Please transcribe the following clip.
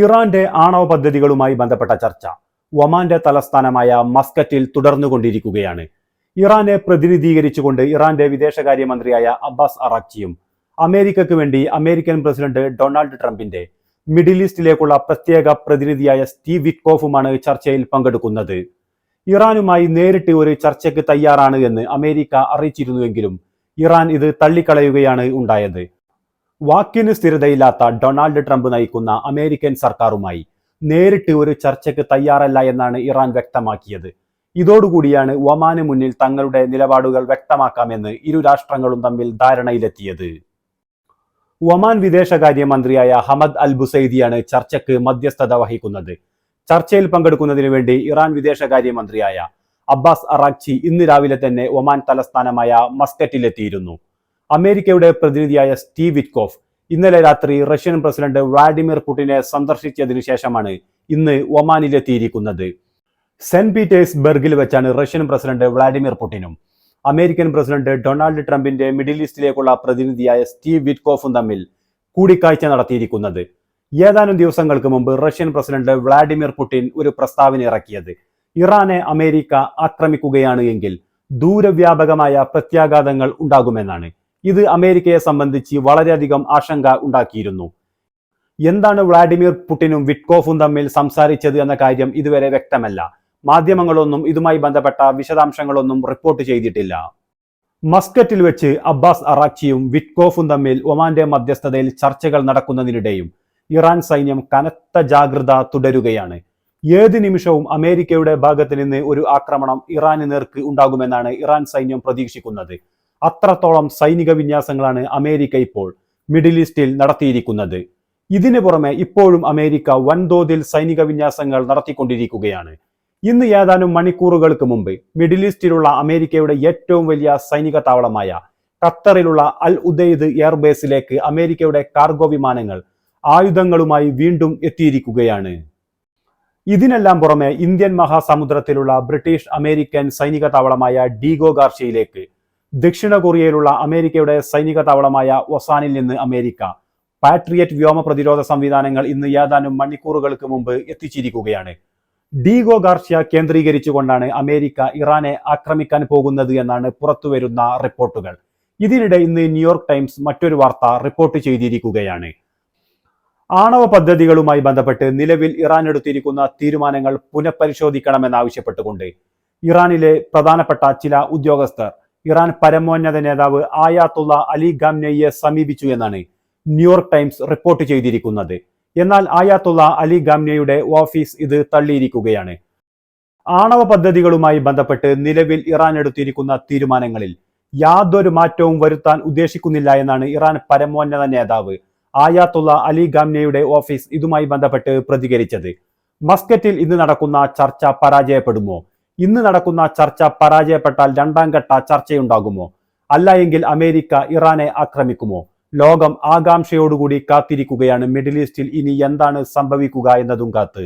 ഇറാന്റെ ആണവ പദ്ധതികളുമായി ബന്ധപ്പെട്ട ചർച്ച ഒമാന്റെ തലസ്ഥാനമായ മസ്കറ്റിൽ തുടർന്നുകൊണ്ടിരിക്കുകയാണ്. ഇറാനെ പ്രതിനിധീകരിച്ചുകൊണ്ട് ഇറാന്റെ വിദേശകാര്യമന്ത്രിയായ അബ്ബാസ് അറാഖിയും അമേരിക്കയ്ക്ക് വേണ്ടി അമേരിക്കൻ പ്രസിഡന്റ് ഡൊണാൾഡ് ട്രംപിന്റെ മിഡിൽ ഈസ്റ്റിലേക്കുള്ള പ്രത്യേക പ്രതിനിധിയായ സ്റ്റീവ് വിറ്റ്കോഫുമാണ് ചർച്ചയിൽ പങ്കെടുക്കുന്നത്. ഇറാനുമായി നേരിട്ട് ഒരു ചർച്ചയ്ക്ക് തയ്യാറാണ് എന്ന് അമേരിക്ക അറിയിച്ചിരുന്നുവെങ്കിലും ഇറാൻ ഇത് തള്ളിക്കളയുകയാണ് ഉണ്ടായത്. വാക്കിന് സ്ഥിരതയില്ലാത്ത ഡൊണാൾഡ് ട്രംപ് നയിക്കുന്ന അമേരിക്കൻ സർക്കാരുമായി നേരിട്ട് ഒരു ചർച്ചയ്ക്ക് തയ്യാറല്ല എന്നാണ് ഇറാൻ വ്യക്തമാക്കിയത്. ഇതോടുകൂടിയാണ് ഒമാന് മുന്നിൽ തങ്ങളുടെ നിലപാടുകൾ വ്യക്തമാക്കാമെന്ന് ഇരു രാഷ്ട്രങ്ങളും തമ്മിൽ ധാരണയിലെത്തിയത്. ഒമാൻ വിദേശകാര്യമന്ത്രിയായ ഹമദ് അൽ ബുസൈദിയാണ് ചർച്ചയ്ക്ക് മധ്യസ്ഥത വഹിക്കുന്നത്. ചർച്ചയിൽ പങ്കെടുക്കുന്നതിന് വേണ്ടി ഇറാൻ വിദേശകാര്യമന്ത്രിയായ അബ്ബാസ് അറാഖ്ചി ഇന്ന് രാവിലെ തന്നെ ഒമാൻ തലസ്ഥാനമായ മസ്കറ്റിലെത്തിയിരുന്നു. അമേരിക്കയുടെ പ്രതിനിധിയായ സ്റ്റീവ് വിറ്റ്കോഫ് ഇന്നലെ രാത്രി റഷ്യൻ പ്രസിഡന്റ് വ്ളാഡിമിർ പുടിനെ സന്ദർശിച്ചതിനു ശേഷമാണ് ഇന്ന് ഒമാനിലെത്തിയിരിക്കുന്നത്. സെന്റ് പീറ്റേഴ്സ്ബർഗിൽ വെച്ചാണ് റഷ്യൻ പ്രസിഡന്റ് വ്ളാഡിമിർ പുടിനും. അമേരിക്കൻ പ്രസിഡന്റ് ഡൊണാൾഡ് ട്രംപിന്റെ മിഡിൽ ഈസ്റ്റിലേക്കുള്ള പ്രതിനിധിയായ സ്റ്റീവ് വിറ്റ്കോഫും തമ്മിൽ കൂടിക്കാഴ്ച നടത്തിയിരിക്കുന്നത്. ഏതാനും ദിവസങ്ങൾക്ക് മുമ്പ് റഷ്യൻ പ്രസിഡന്റ് വ്ളാഡിമിർ പുടിൻ ഒരു പ്രസ്താവന ഇറക്കിയത്. ഇറാനെ അമേരിക്ക ആക്രമിക്കുകയാണ് എങ്കിൽ ദൂരവ്യാപകമായ പ്രത്യാഘാതങ്ങൾ ഉണ്ടാകുമെന്നാണ് ഇത് അമേരിക്കയെ സംബന്ധിച്ച് വളരെയധികം ആശങ്ക ഉണ്ടാക്കിയിരുന്നു. എന്താണ് വ്ളാഡിമിർ പുടിനും വിറ്റ്കോഫും തമ്മിൽ സംസാരിച്ചത് എന്ന കാര്യം ഇതുവരെ വ്യക്തമല്ല. മാധ്യമങ്ങളൊന്നും ഇതുമായി ബന്ധപ്പെട്ട വിശദാംശങ്ങളൊന്നും റിപ്പോർട്ട് ചെയ്തിട്ടില്ല. മസ്കറ്റിൽ വെച്ച് അബ്ബാസ് അറാക്ചിയും വിറ്റ്കോഫും തമ്മിൽ ഒമാന്റെ മധ്യസ്ഥതയിൽ ചർച്ചകൾ നടക്കുന്നതിനിടെയും ഇറാൻ സൈന്യം കനത്ത ജാഗ്രത തുടരുകയാണ്. ഏത് നിമിഷവും അമേരിക്കയുടെ ഭാഗത്ത് നിന്ന് ഒരു ആക്രമണം ഇറാന് നേർക്ക് ഉണ്ടാകുമെന്നാണ് ഇറാൻ സൈന്യം പ്രതീക്ഷിക്കുന്നത്. അത്രത്തോളം സൈനിക വിന്യാസങ്ങളാണ് അമേരിക്ക ഇപ്പോൾ മിഡിൽ ഈസ്റ്റിൽ നടത്തിയിരിക്കുന്നത്. ഇതിനു പുറമെ ഇപ്പോഴും അമേരിക്ക വൻതോതിൽ സൈനിക വിന്യാസങ്ങൾ നടത്തിക്കൊണ്ടിരിക്കുകയാണ്. ഇന്ന് ഏതാനും മണിക്കൂറുകൾക്ക് മുമ്പ് മിഡിൽ ഈസ്റ്റിലുള്ള അമേരിക്കയുടെ ഏറ്റവും വലിയ സൈനിക താവളമായ ഖത്തറിലുള്ള അൽ ഉദയ്ദ് എയർബേസിലേക്ക് അമേരിക്കയുടെ കാർഗോ വിമാനങ്ങൾ ആയുധങ്ങളുമായി വീണ്ടും എത്തിയിരിക്കുകയാണ്. ഇതിനെല്ലാം പുറമെ ഇന്ത്യൻ മഹാസമുദ്രത്തിലുള്ള ബ്രിട്ടീഷ് അമേരിക്കൻ സൈനിക താവളമായ ഡീഗോ ഗാർഷ്യയിലേക്ക് ദക്ഷിണ കൊറിയയിലുള്ള അമേരിക്കയുടെ സൈനിക താവളമായ ഒസാനിൽ നിന്ന് അമേരിക്ക പാട്രിയറ്റ് വ്യോമ പ്രതിരോധ സംവിധാനങ്ങൾ ഇന്ന് ഏതാനും മണിക്കൂറുകൾക്ക് മുമ്പ് എത്തിച്ചിരിക്കുകയാണ്. ഡീഗോ ഗാർഷ്യ കേന്ദ്രീകരിച്ചുകൊണ്ടാണ് അമേരിക്ക ഇറാനെ ആക്രമിക്കാൻ പോകുന്നത് എന്നാണ് പുറത്തുവരുന്ന റിപ്പോർട്ടുകൾ. ഇതിനിടെ ഇന്ന് ന്യൂയോർക്ക് ടൈംസ് മറ്റൊരു വാർത്ത റിപ്പോർട്ട് ചെയ്തിരിക്കുകയാണ്. ആണവ പദ്ധതികളുമായി ബന്ധപ്പെട്ട് നിലവിൽ ഇറാൻ എടുത്തിരിക്കുന്ന തീരുമാനങ്ങൾ പുനഃപരിശോധിക്കണമെന്നാവശ്യപ്പെട്ടുകൊണ്ട് ഇറാനിലെ പ്രധാനപ്പെട്ട ചില ഉദ്യോഗസ്ഥർ ഇറാൻ പരമോന്നത നേതാവ് ആയാത്തുള്ള അലി ഗാംനയെ സമീപിച്ചു എന്നാണ് ന്യൂയോർക്ക് ടൈംസ് റിപ്പോർട്ട് ചെയ്തിരിക്കുന്നത്. എന്നാൽ ആയാത്തുള്ള അലി ഗാംനയുടെ ഓഫീസ് ഇത് തള്ളിയിരിക്കുകയാണ്. ആണവ പദ്ധതികളുമായി ബന്ധപ്പെട്ട് നിലവിൽ ഇറാൻ എടുത്തിരിക്കുന്ന തീരുമാനങ്ങളിൽ യാതൊരു മാറ്റവും വരുത്താൻ ഉദ്ദേശിക്കുന്നില്ല എന്നാണ് ഇറാൻ പരമോന്നത നേതാവ് ആയാത്തുള്ള അലി ഗാംനയുടെ ഓഫീസ് ഇതുമായി ബന്ധപ്പെട്ട് പ്രതികരിച്ചത്. മസ്കറ്റിൽ ഇന്ന് നടക്കുന്ന ചർച്ച പരാജയപ്പെടുമോ? ഇന്ന് നടക്കുന്ന ചർച്ച പരാജയപ്പെട്ടാൽ രണ്ടാം ഘട്ട ചർച്ചയുണ്ടാകുമോ? അല്ല എങ്കിൽ അമേരിക്ക ഇറാനെ ആക്രമിക്കുമോ? ലോകം ആകാംക്ഷയോടുകൂടി കാത്തിരിക്കുകയാണ് മിഡിൽ ഈസ്റ്റിൽ ഇനി എന്താണ് സംഭവിക്കുക എന്നതും കാത്ത്.